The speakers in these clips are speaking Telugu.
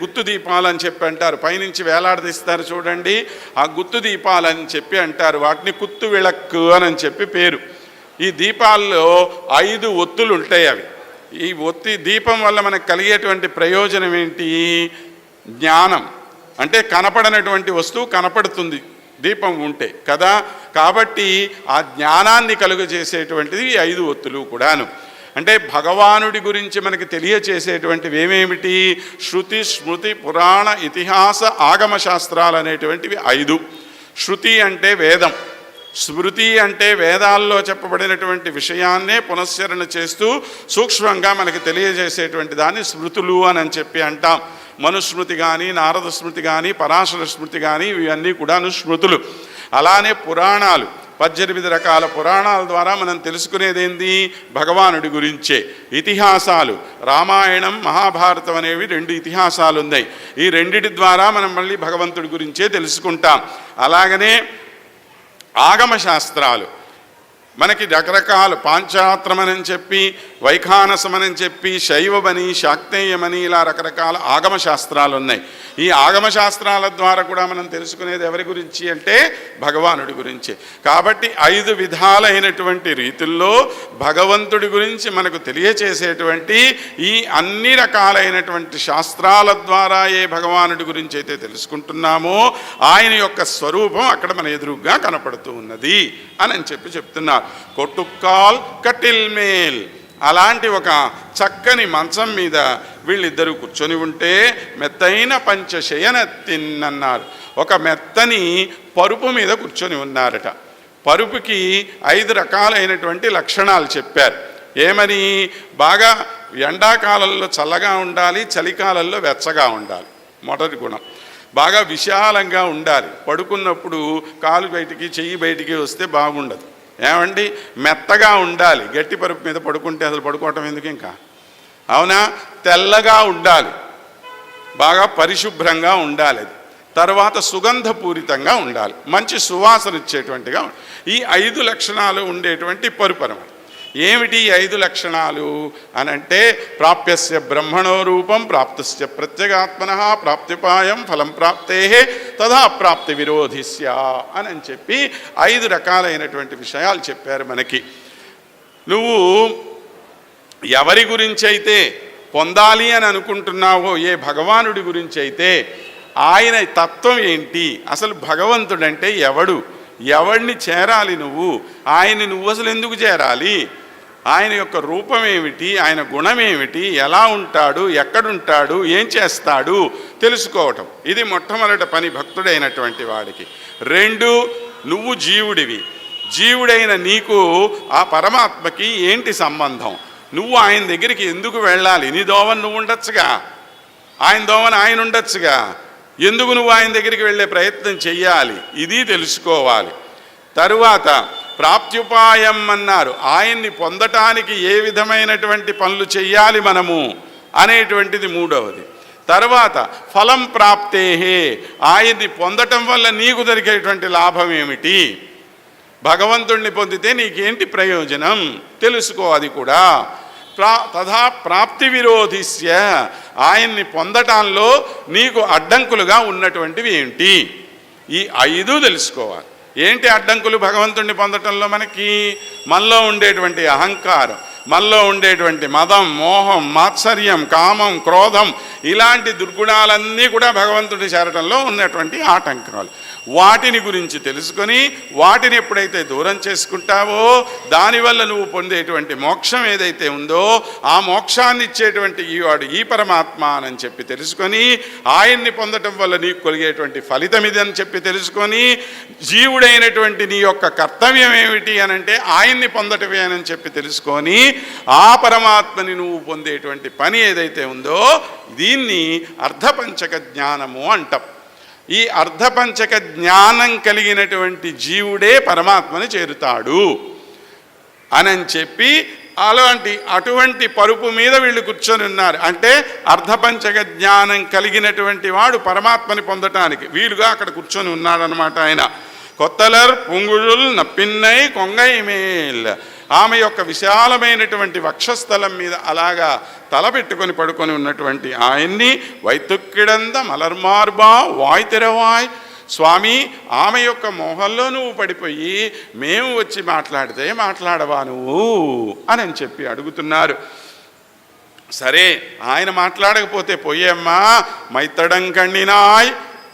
గుత్తు దీపాలు అని చెప్పి అంటారు. పైనుంచి వేలాడదీస్తారు చూడండి. ఆ గుత్తు దీపాలు అని చెప్పి అంటారు. వాటిని కుత్తు విళక్కు అని చెప్పి పేరు. ఈ దీపాల్లో ఐదు ఒత్తులు ఉంటాయి అవి. ఈ ఒత్తి దీపం వల్ల మనకు కలిగేటువంటి ప్రయోజనం ఏంటి? జ్ఞానం. అంటే కనపడనటువంటి వస్తువు కనపడుతుంది. దీపం ఉంటే కదా? కాబట్టి ఆ జ్ఞానాన్ని కలుగజేసేటువంటిది ఐదు ఒత్తులు కూడాను. అంటే భగవానుడి గురించి మనకి తెలియచేసేటువంటివి ఏమేమిటి? శృతి స్మృతి పురాణ ఇతిహాస ఆగమ శాస్త్రాలు అనేటువంటివి ఐదు. శృతి అంటే వేదం. స్మృతి అంటే వేదాల్లో చెప్పబడినటువంటి విషయాన్నే పునశ్చరణ చేస్తూ సూక్ష్మంగా మనకి తెలియజేసేటువంటి దాన్ని స్మృతులు అని చెప్పి అంటాం. మనుస్మృతి కానీ నారద స్మృతి కానీ పరాశర స్మృతి కానీ ఇవన్నీ కూడాను స్మృతులు. అలానే పురాణాలు. పద్దెనిమిది రకాల పురాణాల ద్వారా మనం తెలుసుకునేదేంది? భగవానుడి గురించే. ఇతిహాసాలు. రామాయణం మహాభారతం అనేవి రెండు ఇతిహాసాలు ఉన్నాయి ఈ రెండిటి ద్వారా మనం మళ్ళీ భగవంతుడి గురించే తెలుసుకుంటాం. అలాగనే ఆగమ శాస్త్రాలు మనకి రకరకాల పాంచాత్రమని చెప్పి వైఖానసమని చెప్పి శైవమని శాక్తేయమని ఇలా రకరకాల ఆగమ శాస్త్రాలు ఉన్నాయి ఈ ఆగమ శాస్త్రాల ద్వారా కూడా మనం తెలుసుకునేది ఎవరి గురించి అంటే భగవానుడి గురించి. కాబట్టి ఐదు విధాలైనటువంటి రీతుల్లో భగవంతుడి గురించి మనకు తెలియచేసేటువంటి ఈ అన్ని రకాలైనటువంటి శాస్త్రాల ద్వారా ఏ భగవానుడి గురించి అయితే తెలుసుకుంటున్నామో ఆయన యొక్క స్వరూపం అక్కడ మన ఎదురుగా కనపడుతూ ఉన్నది అని అని చెప్పి చెప్తున్నారు. కొట్టుక్కాల్ కటిల్ మేల్. అలాంటి ఒక చక్కని మంచం మీద వీళ్ళిద్దరూ కూర్చొని ఉంటే మెత్తైన పంచశయన తిన్నన్నారు ఒక మెత్తని పరుపు మీద కూర్చొని ఉన్నారట. పరుపుకి ఐదు రకాలైనటువంటి లక్షణాలు చెప్పారు. ఏమని? బాగా ఎండాకాలంలో చల్లగా ఉండాలి చలికాలంలో వెచ్చగా ఉండాలి. మొదటి గుణం. బాగా విశాలంగా ఉండాలి. పడుకున్నప్పుడు కాలు బయటికి చెయ్యి బయటికి వస్తే బాగుండదు. ఏమండి? మెత్తగా ఉండాలి. గట్టి పరుపు మీద పడుకుంటే అసలు పడుకోవటం ఎందుకు ఇంకా? అవునా? తెల్లగా ఉండాలి. బాగా పరిశుభ్రంగా ఉండాలి అది. తర్వాత సుగంధపూరితంగా ఉండాలి. మంచి సువాసన ఇచ్చేటువంటిగా ఈ ఐదు లక్షణాలు ఉండేటువంటి పరుపు అనమాట ఏమిటి ఐదు లక్షణాలు? అని అంటే ప్రాప్యస్య బ్రహ్మణో రూపం ప్రాప్తస్య ప్రత్యేగాత్మన ప్రాప్తిపాయం ఫలం ప్రాప్తే తదా ప్రాప్తి విరోధిస్య అని అని చెప్పి ఐదు రకాలైనటువంటి విషయాలు చెప్పారు మనకి. నువ్వు ఎవరి గురించి అయితే పొందాలి అని అనుకుంటున్నావో ఏ భగవానుడి గురించి అయితే ఆయన తత్వం ఏంటి? అసలు భగవంతుడంటే ఎవడు? ఎవడిని చేరాలి నువ్వు? ఆయన నువ్వు అసలు ఎందుకు చేరాలి? ఆయన యొక్క రూపం ఏమిటి? ఆయన గుణం ఏమిటి? ఎలా ఉంటాడు? ఎక్కడుంటాడు? ఏం చేస్తాడు? తెలుసుకోవటం. ఇది మొట్టమొదటి పని భక్తుడైనటువంటి వాడికి. రెండు నువ్వు జీవుడివి. జీవుడైన నీకు ఆ పరమాత్మకి ఏంటి సంబంధం? నువ్వు ఆయన దగ్గరికి ఎందుకు వెళ్ళాలి? నీ దోవన నువ్వు ఉండొచ్చుగా? ఆయన దోవన ఆయన ఉండొచ్చుగా? ఎందుకు నువ్వు ఆయన దగ్గరికి వెళ్ళే ప్రయత్నం చెయ్యాలి? ఇది తెలుసుకోవాలి. తరువాత ప్రాప్త్యుపాయం అన్నారు. ఆయన్ని పొందటానికి ఏ విధమైనటువంటి పనులు చెయ్యాలి మనము? అనేటువంటిది మూడవది. తర్వాత ఫలం ప్రాప్తేహే. ఆయన్ని పొందటం వల్ల నీకు దొరికేటువంటి లాభం ఏమిటి? భగవంతుణ్ణి పొందితే నీకేంటి ప్రయోజనం? తెలుసుకో అది కూడా. ప్రా తథా ప్రాప్తి విరోధిస్య. ఆయన్ని పొందటంలో నీకు అడ్డంకులుగా ఉన్నటువంటివి ఏంటి? ఈ ఐదు తెలుసుకోవాలి. ఏంటి అడ్డంకులు భగవంతుణ్ణి పొందటంలో మనకి? మనలో ఉండేటువంటి అహంకారం మనలో ఉండేటువంటి మదం మోహం మాత్సర్యం కామం క్రోధం ఇలాంటి దుర్గుణాలన్నీ కూడా భగవంతుడి చేరటంలో ఉన్నటువంటి ఆటంకాలు వాటిని గురించి తెలుసుకొని వాటిని ఎప్పుడైతే దూరం చేసుకుంటావో దానివల్ల నువ్వు పొందేటువంటి మోక్షం ఏదైతే ఉందో ఆ మోక్షాన్ని ఇచ్చేటువంటి ఈ వాడు ఈ పరమాత్మ అని చెప్పి తెలుసుకొని ఆయన్ని పొందటం వల్ల నీకు కలిగేటువంటి ఫలితం ఇది అని చెప్పి తెలుసుకొని జీవుడైనటువంటి నీ యొక్క కర్తవ్యం ఏమిటి అని అంటే ఆయన్ని పొందటమే అని చెప్పి తెలుసుకొని ఆ పరమాత్మని నువ్వు పొందేటువంటి పని ఏదైతే ఉందో దీన్ని అర్ధపంచక జ్ఞానము అంటాం. ఈ అర్ధపంచక జ్ఞానం కలిగినటువంటి జీవుడే పరమాత్మని చేరుతాడు అని చెప్పి అలాంటి అటువంటి పరుపు మీద వీళ్ళు కూర్చొని ఉన్నారు. అంటే అర్ధపంచక జ్ఞానం కలిగినటువంటి వాడు పరమాత్మని పొందటానికి. వీలుగా అక్కడ కూర్చొని ఉన్నాడనమాట ఆయన. కొత్తలర్ పుంగుళుల్ నప్పిన్నై కొంగైమేల్ ఆమె యొక్క విశాలమైనటువంటి వక్షస్థలం మీద అలాగా తల పెట్టుకొని పడుకొని ఉన్నటువంటి ఆయన్ని వైతుక్కిడంద మలర్మార్బా వాయ్ తెరవాయ్. స్వామి ఆమె యొక్క మోహంలో నువ్వు పడిపోయి మేము వచ్చి మాట్లాడితే మాట్లాడవా నువ్వు? అని అని చెప్పి అడుగుతున్నారు. సరే ఆయన మాట్లాడకపోతే పోయేమ్మా మైతడం కండినాయ్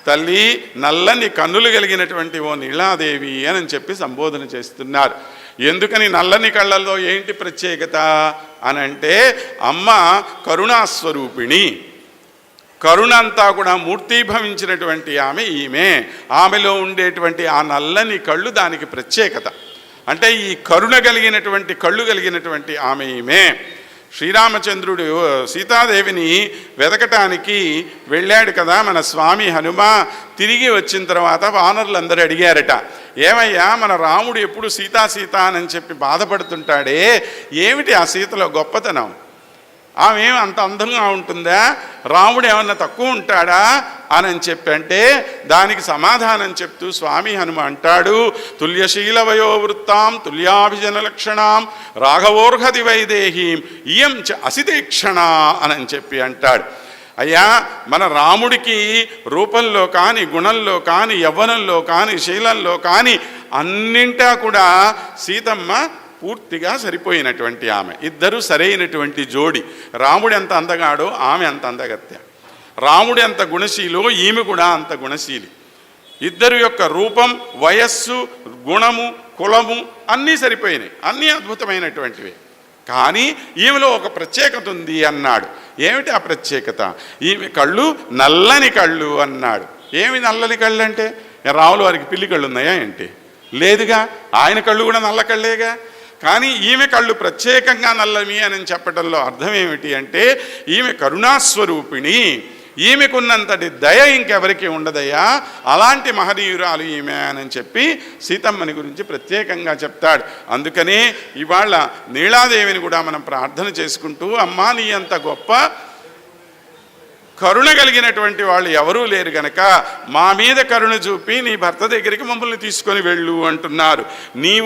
తల్లి నల్లని కన్నులు కలిగినటువంటి ఓ నీళాదేవి అని చెప్పి సంబోధన చేస్తున్నారు. ఎందుకని నల్లని కళ్ళల్లో ఏంటి ప్రత్యేకత అని అంటే అమ్మ కరుణాస్వరూపిణి. కరుణ అంతా కూడా మూర్తీభవించినటువంటి ఆమె ఈమె. ఆమెలో ఉండేటువంటి ఆ నల్లని కళ్ళు దానికి ప్రత్యేకత. అంటే ఈ కరుణ కలిగినటువంటి కళ్ళు కలిగినటువంటి ఆమె ఈమె. శ్రీరామచంద్రుడు సీతాదేవిని వెతకటానికి వెళ్ళాడు కదా మన స్వామి హనుమ. తిరిగి వచ్చిన తర్వాత వానరులందరూ అడిగారట ఏమయ్యా మన రాముడు ఎప్పుడు సీతా సీత అని చెప్పి బాధపడుతుంటాడే. ఏమిటి ఆ సీతలో గొప్పతనం? ఆమె అంత అందంగా ఉంటుందా? రాముడు ఏమన్నా తక్కువ ఉంటాడా? అని చెప్పి అంటే దానికి సమాధానం చెప్తూ స్వామి హనుమ అంటాడు తుల్యశీల వయోవృత్తాం తుల్యాభిజన లక్షణాం రాఘవోర్హది వైదేహీం ఇయం చ అసితేక్షణ అని చెప్పి అంటాడు. అయ్యా మన రాముడికి రూపంలో కానీ గుణంలో కానీ యవ్వనంలో కానీ శీలంలో కానీ అన్నింటా కూడా సీతమ్మ పూర్తిగా సరిపోయినటువంటి ఆమె. ఇద్దరు సరైనటువంటి జోడి. రాముడు ఎంత అందగాడో ఆమె అంత అందగత్య రాముడు ఎంత గుణశీలో ఈమె కూడా అంత గుణశీలి. ఇద్దరు యొక్క రూపం వయస్సు గుణము కులము అన్నీ సరిపోయినాయి. అన్నీ అద్భుతమైనటువంటివి. కానీ ఈమెలో ఒక ప్రత్యేకత ఉంది అన్నాడు. ఏమిటి ఆ ప్రత్యేకత? ఈమె కళ్ళు నల్లని కళ్ళు అన్నాడు. ఏమి నల్లని కళ్ళు అంటే? రాములు వారికి పిల్లి కళ్ళు ఉన్నాయా ఏంటి? లేదుగా. ఆయన కళ్ళు కూడా నల్ల కళ్ళేగా. కానీ ఈమె కళ్ళు ప్రత్యేకంగా నల్లమి అని చెప్పడంలో అర్థం ఏమిటి అంటే ఈమె కరుణాస్వరూపిణి. ఈమెకున్నంతటి దయ ఇంకెవరికి ఉండదయ్యా? అలాంటి మహనీయురాలు ఈమె అని చెప్పి సీతమ్మని గురించి ప్రత్యేకంగా చెప్తాడు. అందుకనే ఇవాళ నీళాదేవిని కూడా మనం ప్రార్థన చేసుకుంటూ అమ్మా నీ అంత గొప్ప కరుణ కలిగినటువంటి వాళ్ళు ఎవరూ లేరు గనక మా మీద కరుణ చూపి నీ భర్త దగ్గరికి మమ్మల్ని తీసుకొని వెళ్ళు అంటున్నారు. నీ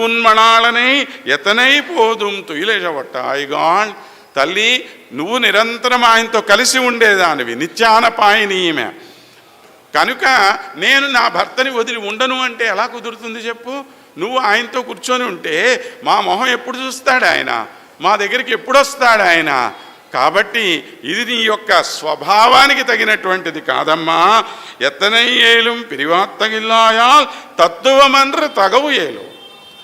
ఎతనై పోదుం తుయిలేజవట్టాయిగాళ్ తల్లి నువ్వు నిరంతరం ఆయనతో కలిసి ఉండేదానివి. నిత్యానపాయనీయమే కనుక నేను నా భర్తని వదిలి ఉండను అంటే ఎలా కుదురుతుంది చెప్పు? నువ్వు ఆయనతో కూర్చొని ఉంటే మా మొహం ఎప్పుడు చూస్తాడు ఆయన? మా దగ్గరికి ఎప్పుడు వస్తాడు ఆయన? కాబట్టి ఇది నీ యొక్క స్వభావానికి తగినటువంటిది కాదమ్మా. ఎత్తనై ఏలుం పిరివాత్తగిల్లాయాల్ తత్వమండ్ర తగవు ఏలు.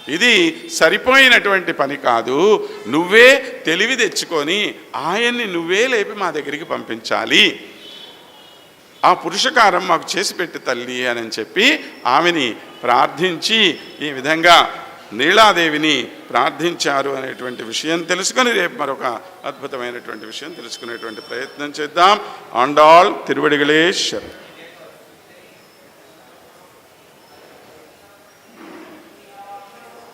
ఇది సరిపోయినటువంటి పని కాదు. నువ్వే తెలివి తెచ్చుకొని ఆయన్ని నువ్వే లేపి మా దగ్గరికి పంపించాలి. ఆ పురుషకారం మాకు చేసి పెట్టి తల్లి అని చెప్పి ఆమెని ప్రార్థించి ఈ విధంగా నీలాదేవిని ప్రార్థించారు అనేటువంటి విషయం తెలుసుకొని రేపు మరొక అద్భుతమైనటువంటి విషయం తెలుసుకునేటువంటి ప్రయత్నం చేద్దాం. ఆండాళ్ తిరువడిగళేశ్వర్.